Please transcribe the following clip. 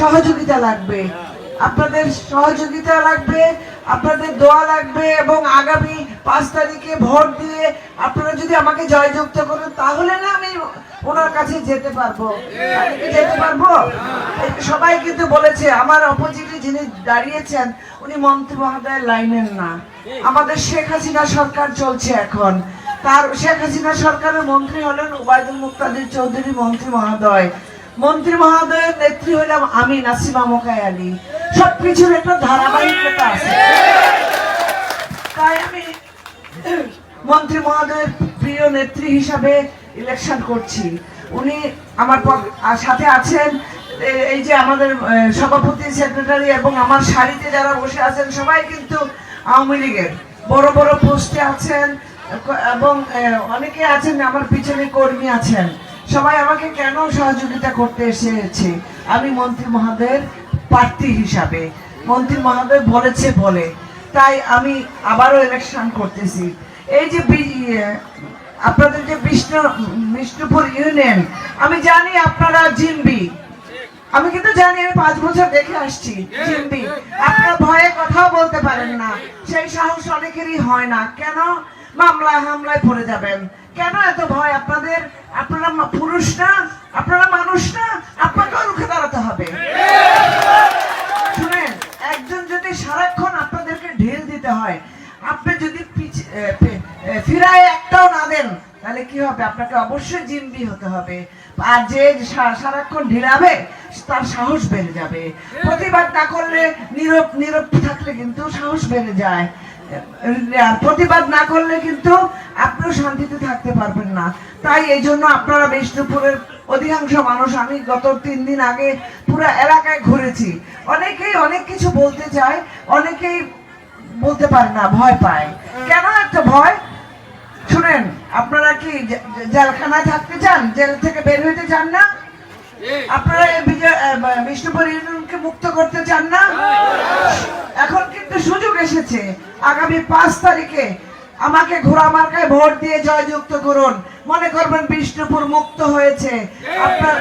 সহযোগিতা লাগবে। আপনাদের সহযোগিতা লাগবে, আপনাদের দোয়া লাগবে এবং আগামী পাঁচ তারিখে ভোট দিয়ে আপনারা যদি আমাকে জয়যুক্ত করেন, তাহলে না আমি ওনার কাছে যেতে পারব। যেতে পারব? সবাই কিন্তু বলেছে, আমার অপোজিটে যিনি দাঁড়িয়েছেন, উনি মন্ত্রী মহোদয়ের লাইনের না। আমাদের শেখ হাসিনা সরকার চলছে এখন। তার শেখ হাসিনা সরকারের মন্ত্রী হলেন ওবায়দুল মুক্তাদির চৌধুরী মন্ত্রী মহোদয়। মন্ত্রী মহোদয়ের নেত্রী হলাম আমি, নাসিমা মোকাই আলী সবকিছুর একটা ধারাবাহিকতা আছে। তাই আমি মন্ত্রী মহোদয়ের প্রিয় নেত্রী হিসাবে ইলেকশন করছি। উনি আমার সাথে আছেন এই যে আমাদের সভাপতি সেক্রেটারি এবং আমার শাড়িতে যারা বসে আছেন সবাই কিন্তু আওয়ামী লীগের। বড় বড় পোস্টে আছেন এবং অনেকে আছেন, আমার পিছনে কর্মী আছেন। সবাই আমাকে কেন সহযোগিতা করতে এসেছে? আমি মন্ত্রী মহোদয়ের প্রার্থী হিসাবে। মন্ত্রী মহোদয় বলেছে বলে। তাই আমি আবারও ইলেকশন করতেছি। এই যে ইয়ে, আপনাদের যে বিষ্ণু বিষ্ণুপুর ইউনিয়ন আমি জানি আপনারা জিম্বি। আমি কিন্তু জানি আমি পাঁচ বছর দেখে আসছি জিম্বি। আপনারা ভয়ে কথাও বলতে পারেন না। সেই সাহস অনেকেরই হয় না। কেন? মামলায় হামলায় পড়ে যাবেন। কেন এত ভয়? আপনাদের আপনারা পুরুষ না আপনারা মানুষ না আপনাকেও রুখে দাঁড়াতে হবে। শুনেন একজন যদি সারাক্ষণ আপনাদেরকে ঢেল দিতে হয় আপনি যদি ফিরায় একটাও না দেন তাহলে কি হবে? আপনাকে অবশ্যই জিম্বি হতে হবে। আর যে সারাক্ষণ ঢিলাবে তার সাহস বেড়ে যাবে। প্রতিবাদ না করলে নীরব নীরব থাকলে কিন্তু সাহস বেড়ে যায়। প্রতিবাদ না করলে কিন্তু আপনিও শান্তিতে থাকতে পারবেন না। তাই এই জন্য আপনারা বিষ্ণুপুরের অধিকাংশ মানুষ আমি গত তিন দিন আগে পুরো এলাকায় ঘুরেছি। অনেকেই অনেক কিছু বলতে চায় অনেকেই বলতে পারে না ভয় পায়। কেন একটা ভয়? শুনেন আপনারা কি জেলখানায় থাকতে চান? জেল থেকে বের হইতে চান না? আপনারা বিষ্ণুপুর ইউনিয়নকে মুক্ত করতে চান না? এসেছে। আগামী পাঁচ তারিখে আমাকে ঘোড়া মার্কায় ভোট দিয়ে জয়যুক্ত করুন। মনে করবেন বিষ্ণুপুর মুক্ত হয়েছে। আপনার